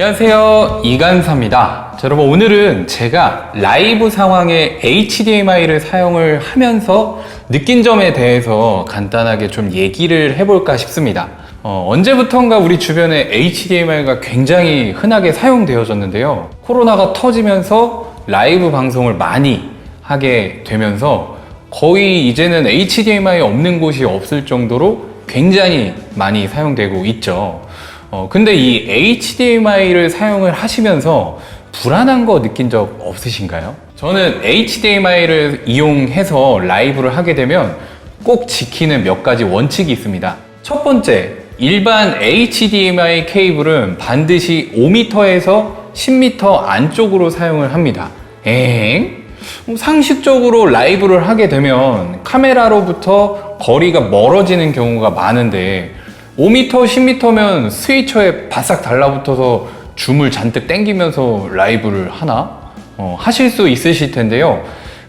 안녕하세요. 이간사입니다. 자, 여러분 오늘은 제가 라이브 상황에 HDMI를 사용을 하면서 느낀 점에 대해서 간단하게 좀 얘기를 해볼까 싶습니다. 어, 언제부턴가 우리 주변에 HDMI가 굉장히 흔하게 사용되어졌는데요. 코로나가 터지면서 라이브 방송을 많이 하게 되면서 거의 이제는 HDMI 없는 곳이 없을 정도로 굉장히 많이 사용되고 있죠. 어, 근데 이 HDMI를 사용을 하시면서 불안한 거 느낀 적 없으신가요? 저는 HDMI를 이용해서 라이브를 하게 되면 꼭 지키는 몇 가지 원칙이 있습니다. 첫 번째, 일반 HDMI 케이블은 반드시 5m에서 10m 안쪽으로 사용을 합니다. 엥? 뭐 상식적으로 라이브를 하게 되면 카메라로부터 거리가 멀어지는 경우가 많은데 5m, 10m면 스위처에 바싹 달라붙어서 줌을 잔뜩 당기면서 라이브를 하나? 어, 하실 수 있으실 텐데요.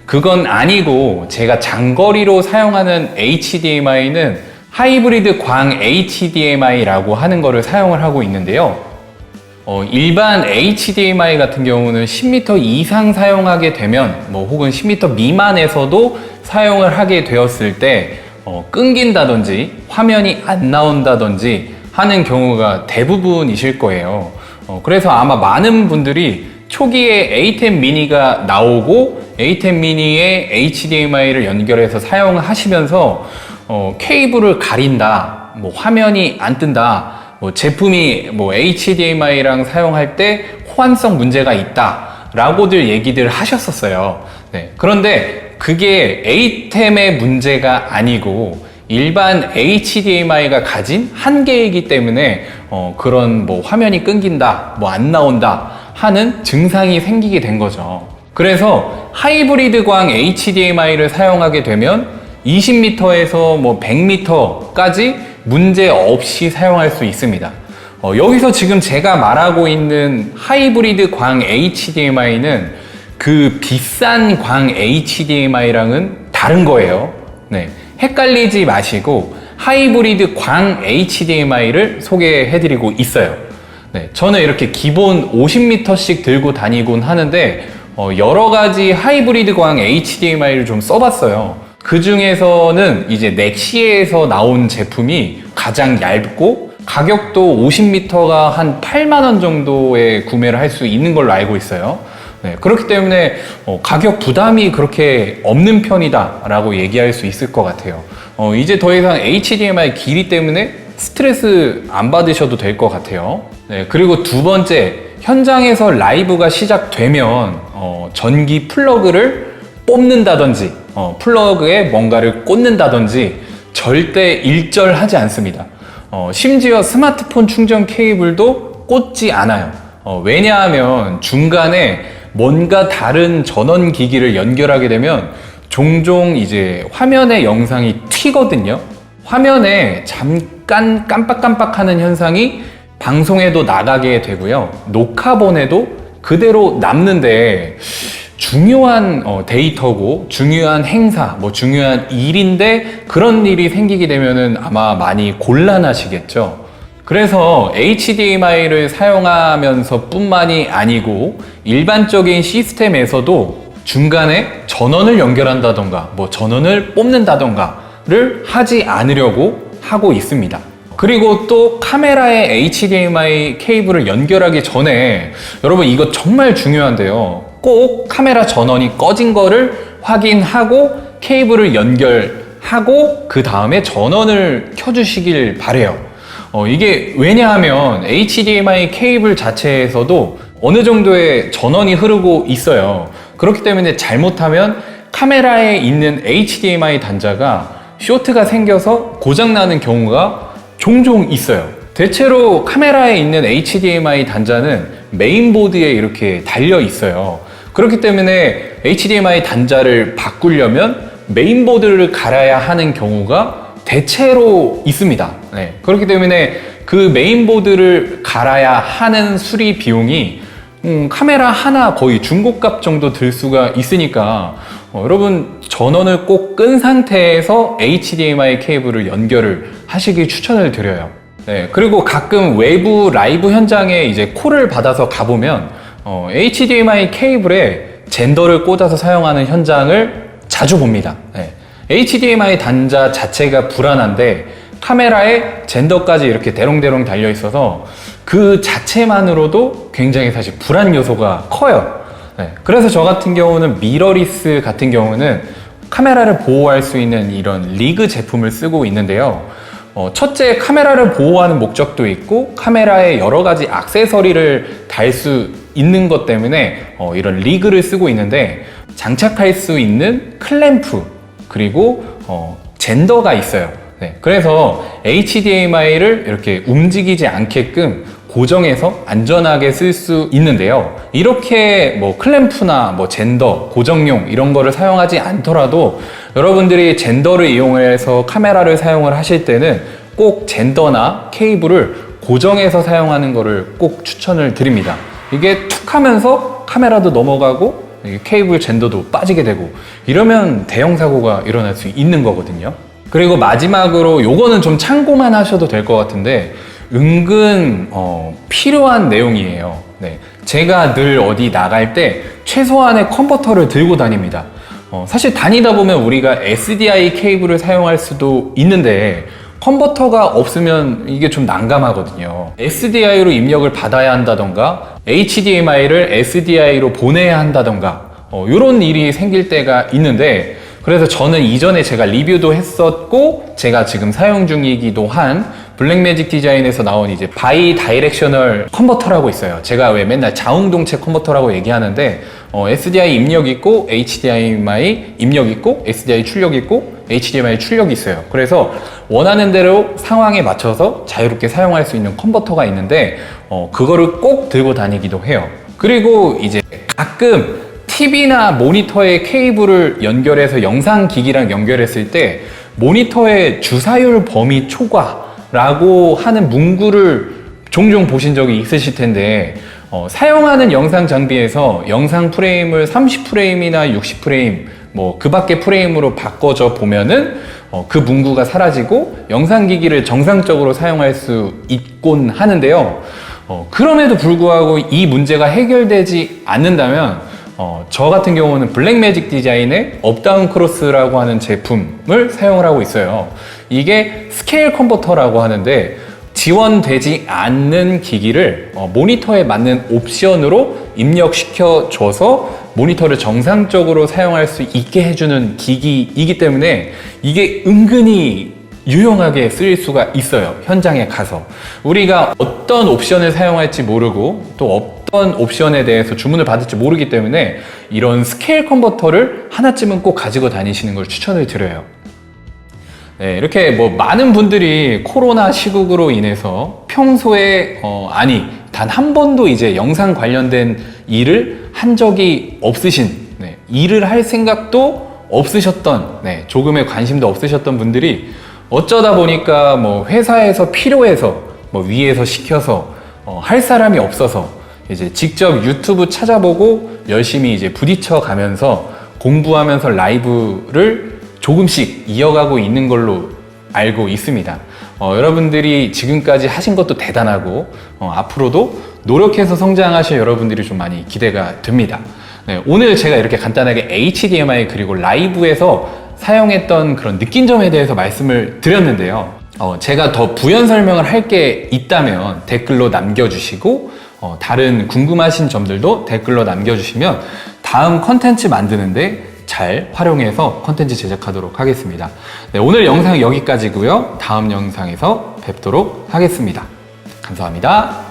그건 아니고 제가 장거리로 사용하는 HDMI는 하이브리드 광 HDMI라고 하는 거를 사용을 하고 있는데요. 어, 일반 HDMI 같은 경우는 10m 이상 사용하게 되면 뭐 혹은 10m 미만에서도 사용을 하게 되었을 때 어, 끊긴다든지 화면이 안 나온다든지 하는 경우가 대부분이실 거예요. 어, 그래서 아마 많은 분들이 초기에 A10 미니가 나오고 A10 미니에 HDMI를 연결해서 사용을 하시면서 어, 케이블을 가린다, 뭐 화면이 안 뜬다, 뭐 제품이 뭐 HDMI랑 사용할 때 호환성 문제가 있다 라고들 얘기들 하셨었어요. 네. 그런데 그게 A10의 문제가 아니고 일반 HDMI가 가진 한계이기 때문에 어, 그런 뭐 화면이 끊긴다, 뭐 안 나온다 하는 증상이 생기게 된 거죠. 그래서 하이브리드 광 HDMI를 사용하게 되면 20m에서 뭐 100m까지 문제 없이 사용할 수 있습니다. 어, 여기서 지금 제가 말하고 있는 하이브리드 광 HDMI는 그 비싼 광 HDMI랑은 다른 거예요. 네. 헷갈리지 마시고 하이브리드 광 HDMI를 소개해드리고 있어요. 네. 저는 이렇게 기본 50m씩 들고 다니곤 하는데 어, 여러 가지 하이브리드 광 HDMI를 좀 써봤어요. 그 중에서는 이제 넥시에서 나온 제품이 가장 얇고 가격도 50m가 한 8만 원 정도에 구매를 할 수 있는 걸로 알고 있어요. 네, 그렇기 때문에 어, 가격 부담이 그렇게 없는 편이다라고 얘기할 수 있을 것 같아요. 어, 이제 더 이상 HDMI 길이 때문에 스트레스 안 받으셔도 될 것 같아요. 네, 그리고 두 번째, 현장에서 라이브가 시작되면 어, 전기 플러그를 뽑는다든지 어, 플러그에 뭔가를 꽂는다든지 절대 일절하지 않습니다. 어, 심지어 스마트폰 충전 케이블도 꽂지 않아요. 어, 왜냐하면 중간에 뭔가 다른 전원 기기를 연결하게 되면 종종 이제 화면의 영상이 튀거든요. 화면에 잠깐 깜빡깜빡하는 현상이 방송에도 나가게 되고요. 녹화본에도 그대로 남는데 중요한 어, 데이터고 중요한 행사, 뭐 중요한 일인데 그런 일이 생기게 되면은 아마 많이 곤란하시겠죠. 그래서 HDMI를 사용하면서 뿐만이 아니고 일반적인 시스템에서도 중간에 전원을 연결한다던가 뭐 전원을 뽑는다던가를 하지 않으려고 하고 있습니다. 그리고 또 카메라에 HDMI 케이블을 연결하기 전에 여러분 이거 정말 중요한데요. 꼭 카메라 전원이 꺼진 거를 확인하고 케이블을 연결하고 그 다음에 전원을 켜주시길 바래요. 어, 이게 왜냐하면 HDMI 케이블 자체에서도 어느 정도의 전원이 흐르고 있어요. 그렇기 때문에 잘못하면 카메라에 있는 HDMI 단자가 쇼트가 생겨서 고장나는 경우가 종종 있어요. 대체로 카메라에 있는 HDMI 단자는 메인보드에 이렇게 달려 있어요. 그렇기 때문에 HDMI 단자를 바꾸려면 메인보드를 갈아야 하는 경우가 대체로 있습니다. 네. 그렇기 때문에 그 메인보드를 갈아야 하는 수리 비용이 음, 카메라 하나 거의 중고값 정도 들 수가 있으니까 어, 여러분 전원을 꼭 끈 상태에서 HDMI 케이블을 연결을 하시길 추천을 드려요. 네, 그리고 가끔 외부 라이브 현장에 이제 콜을 받아서 가보면 어, HDMI 케이블에 젠더를 꽂아서 사용하는 현장을 자주 봅니다. 네. HDMI 단자 자체가 불안한데 카메라에 젠더까지 이렇게 대롱대롱 달려 있어서 그 자체만으로도 굉장히 사실 불안 요소가 커요. 네. 그래서 저 같은 경우는 미러리스 같은 경우는 카메라를 보호할 수 있는 이런 리그 제품을 쓰고 있는데요. 어, 첫째 카메라를 보호하는 목적도 있고 카메라에 여러 가지 액세서리를 달 수 있는 것 때문에 어, 이런 리그를 쓰고 있는데 장착할 수 있는 클램프 그리고 어, 젠더가 있어요. 네, 그래서 HDMI를 이렇게 움직이지 않게끔 고정해서 안전하게 쓸 수 있는데요. 이렇게 뭐 클램프나 뭐 젠더, 고정용 이런 거를 사용하지 않더라도 여러분들이 젠더를 이용해서 카메라를 사용을 하실 때는 꼭 젠더나 케이블을 고정해서 사용하는 거를 꼭 추천을 드립니다. 이게 툭 하면서 카메라도 넘어가고 이 케이블 젠더도 빠지게 되고 이러면 대형 사고가 일어날 수 있는 거거든요. 그리고 마지막으로 요거는 좀 참고만 하셔도 될 것 같은데 은근 어, 필요한 내용이에요. 네. 제가 늘 어디 나갈 때 최소한의 컨버터를 들고 다닙니다. 어, 사실 다니다 보면 우리가 SDI 케이블을 사용할 수도 있는데 컨버터가 없으면 이게 좀 난감하거든요. SDI로 입력을 받아야 한다던가 HDMI를 SDI로 보내야 한다던가 어, 이런 일이 생길 때가 있는데 그래서 저는 이전에 제가 리뷰도 했었고 제가 지금 사용 중이기도 한 블랙매직 디자인에서 나온 이제 바이 다이렉셔널 컨버터라고 있어요. 제가 왜 맨날 자웅동체 컨버터라고 얘기하는데 어, SDI 입력 있고 HDMI 입력 있고 SDI 출력 있고 HDMI 출력이 있어요. 그래서 원하는 대로 상황에 맞춰서 자유롭게 사용할 수 있는 컨버터가 있는데 어, 그거를 꼭 들고 다니기도 해요. 그리고 이제 가끔 TV나 모니터에 케이블을 연결해서 영상 기기랑 연결했을 때 모니터의 주사율 범위 초과라고 하는 문구를 종종 보신 적이 있으실 텐데 어, 사용하는 영상 장비에서 영상 프레임을 30프레임이나 60프레임 뭐 그 밖의 프레임으로 바꿔줘 보면은 어, 그 문구가 사라지고 영상 기기를 정상적으로 사용할 수 있곤 하는데요. 어, 그럼에도 불구하고 이 문제가 해결되지 않는다면 어, 저 같은 경우는 블랙매직 디자인의 업다운 크로스라고 하는 제품을 사용을 하고 있어요. 이게 스케일 컨버터라고 하는데 지원되지 않는 기기를 어, 모니터에 맞는 옵션으로 입력시켜 줘서 모니터를 정상적으로 사용할 수 있게 해주는 기기이기 때문에 이게 은근히 유용하게 쓰일 수가 있어요. 현장에 가서. 우리가 어떤 옵션을 사용할지 모르고 또 어떤 옵션에 대해서 주문을 받을지 모르기 때문에 이런 스케일 컨버터를 하나쯤은 꼭 가지고 다니시는 걸 추천을 드려요. 네, 이렇게 뭐 많은 분들이 코로나 시국으로 인해서 평소에 어, 아니 단 한 번도 이제 영상 관련된 일을 한 적이 없으신 네, 일을 할 생각도 없으셨던 네, 조금의 관심도 없으셨던 분들이 어쩌다 보니까 뭐 회사에서 필요해서 뭐 위에서 시켜서 어, 할 사람이 없어서 이제 직접 유튜브 찾아보고 열심히 이제 부딪혀 가면서 공부하면서 라이브를 조금씩 이어가고 있는 걸로 알고 있습니다. 어, 여러분들이 지금까지 하신 것도 대단하고 어, 앞으로도 노력해서 성장하실 여러분들이 좀 많이 기대가 됩니다. 네, 오늘 제가 이렇게 간단하게 HDMI 그리고 라이브에서 사용했던 그런 느낀 점에 대해서 말씀을 드렸는데요. 어, 제가 더 부연 설명을 할 게 있다면 댓글로 남겨주시고 어, 다른 궁금하신 점들도 댓글로 남겨주시면 다음 컨텐츠 만드는데 잘 활용해서 컨텐츠 제작하도록 하겠습니다. 네, 오늘 영상 여기까지고요. 다음 영상에서 뵙도록 하겠습니다. 감사합니다.